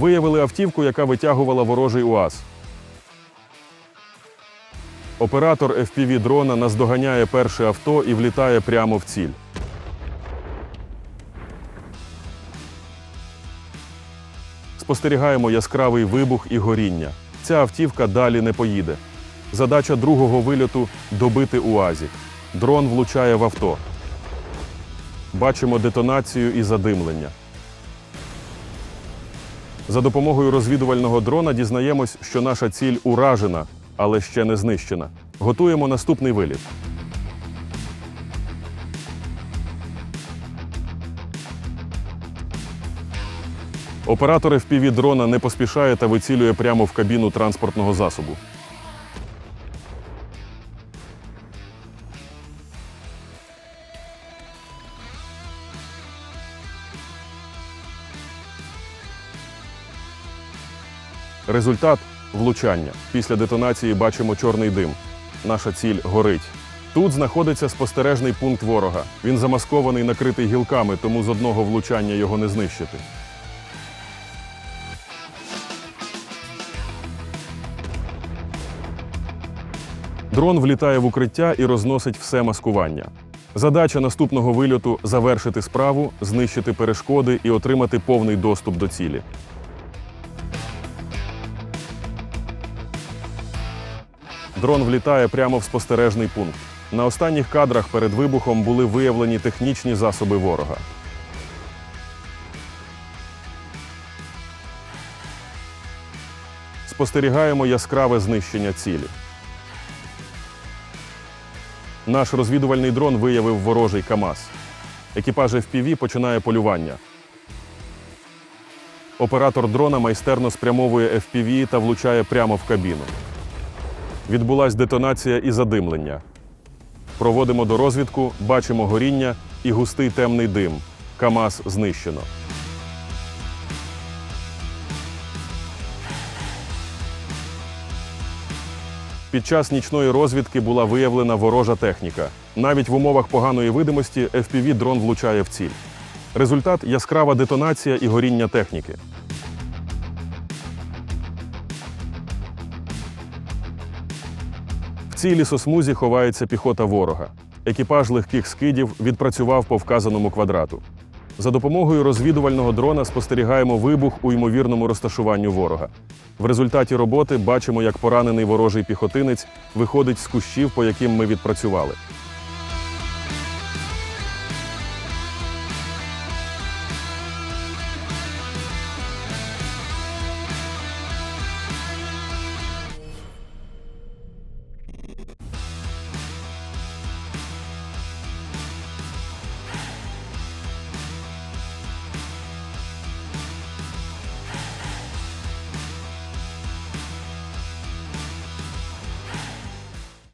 Виявили автівку, яка витягувала ворожий УАЗ. Оператор FPV дрона наздоганяє перше авто і влітає прямо в ціль. Спостерігаємо яскравий вибух і горіння. Ця автівка далі не поїде. Задача другого вильоту добити УАЗі. Дрон влучає в авто. Бачимо детонацію і задимлення. За допомогою розвідувального дрона дізнаємось, що наша ціль уражена, але ще не знищена. Готуємо наступний виліт. Оператор FPV дрона не поспішає та вицілює прямо в кабіну транспортного засобу. Результат влучання. Після детонації бачимо чорний дим. Наша ціль горить. Тут знаходиться спостережний пункт ворога. Він замаскований, накритий гілками, тому з одного влучання його не знищити. Дрон влітає в укриття і розносить все маскування. Задача наступного вильоту завершити справу, знищити перешкоди і отримати повний доступ до цілі. Дрон влітає прямо в спостережний пункт. На останніх кадрах перед вибухом були виявлені технічні засоби ворога. Спостерігаємо яскраве знищення цілі. Наш розвідувальний дрон виявив ворожий КАМАЗ. Екіпаж FPV починає полювання. Оператор дрона майстерно спрямовує FPV та влучає прямо в кабіну. Відбулась детонація і задимлення. Проводимо до розвідку, бачимо горіння і густий темний дим. КАМАЗ знищено. Під час нічної розвідки була виявлена ворожа техніка. Навіть в умовах поганої видимості FPV дрон влучає в ціль. Результат яскрава детонація і горіння техніки. Цій лісосмузі ховається піхота ворога. Екіпаж легких скидів відпрацював по вказаному квадрату. За допомогою розвідувального дрона спостерігаємо вибух у ймовірному розташуванню ворога. В результаті роботи бачимо, як поранений ворожий піхотинець виходить з кущів, по яким ми відпрацювали.